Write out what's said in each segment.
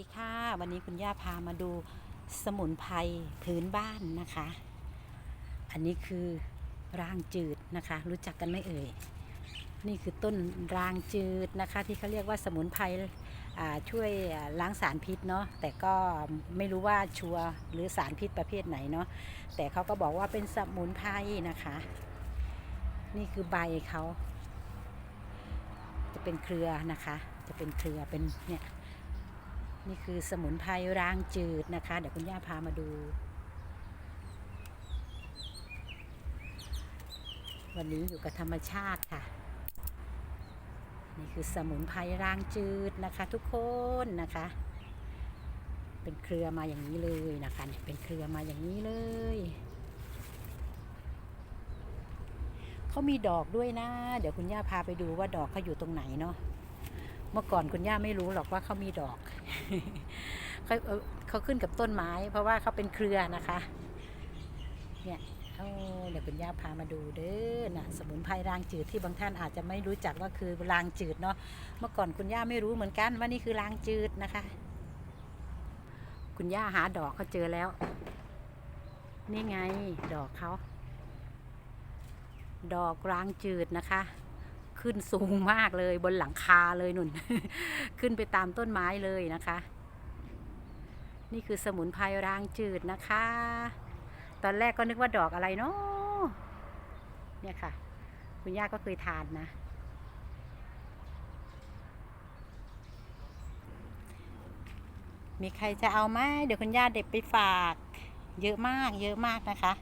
ดีค่ะ วันนี้คุณย่าพามาดูสมุนไพรพื้นบ้านนะคะ อันนี้คือรางจืดนะคะ รู้จักกันไหมเอ่ย นี่คือต้นรางจืดนะคะ ที่เขาเรียกว่าสมุนไพรช่วยล้างสารพิษเนาะแต่ก็ไม่รู้ว่าชัวร์หรือสารพิษประเภทไหนเนาะแต่เขาก็บอกว่าเป็นสมุนไพรนะคะ นี่คือใบเขาจะเป็นเครือนะคะ จะเป็นเครือเป็นเนี่ย นี่คือสมุนไพรรางจืดนะคะ เดี๋ยวคุณย่าพามาดู วันนี้อยู่กับธรรมชาติค่ะ นี่คือสมุนไพรรางจืดนะคะทุกคนนะคะ เป็นเครือมาอย่างนี้เลยนะคะเนี่ยเป็นเครือมาอย่างนี้เลยเขามีดอกด้วยนะ เดี๋ยวคุณย่าพาไปดูว่าดอกเขาอยู่ตรงไหนเนาะ เมื่อก่อนคุณย่าไม่รู้หรอกว่าเขามีดอกเขาเขาขึ้นกับต้นไม้ เพราะว่าเขาเป็นเครือนะคะ เนี่ยเอาเดี๋ยวคุณย่าพามาดูเด้อนะสมุนไพรรางจืดที่บางท่านอาจจะไม่รู้จักว่าคือรางจืดเนาะเมื่อก่อนคุณย่าไม่รู้เหมือนกันว่านี่คือรางจืดนะคะ คุณย่าหาดอกเขาเจอแล้ว นี่ไงดอกเขาดอกรางจืดนะคะ ขึ้นสูงมากเลยบนหลังคาเลยนุ่น ขึ้นไปตามต้นไม้เลยนะคะ นี่คือสมุนไพรรางจืดนะคะ ตอนแรกก็นึกว่าดอกอะไรเนาะเนี่ยค่ะ คุณย่าก็เคยทานนะ มีใครจะเอาไหมเดี๋ยวคุณย่าเด็บไปฝาก เยอะมาก เยอะมากนะคะ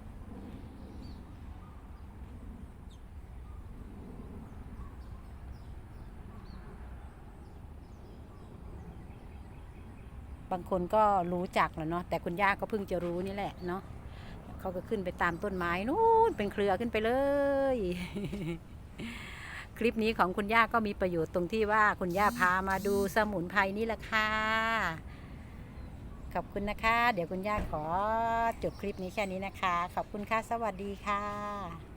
บางคนก็รู้จักแล้วเนาะแต่คุณย่าก็เพิ่งจะรู้นี่แหละเนาะเขาก็ขึ้นไปตามต้นไม้นู้นเป็นเครือขึ้นไปเลย คลิปนี้ของคุณย่าก็มีประโยชน์ตรงที่ว่าคุณย่าพามาดูสมุนไพรนี่แหละค่ะขอบคุณนะคะ เดี๋ยวคุณย่าขอจบคลิปนี้แค่นี้นะคะ ขอบคุณค่ะ สวัสดีค่ะ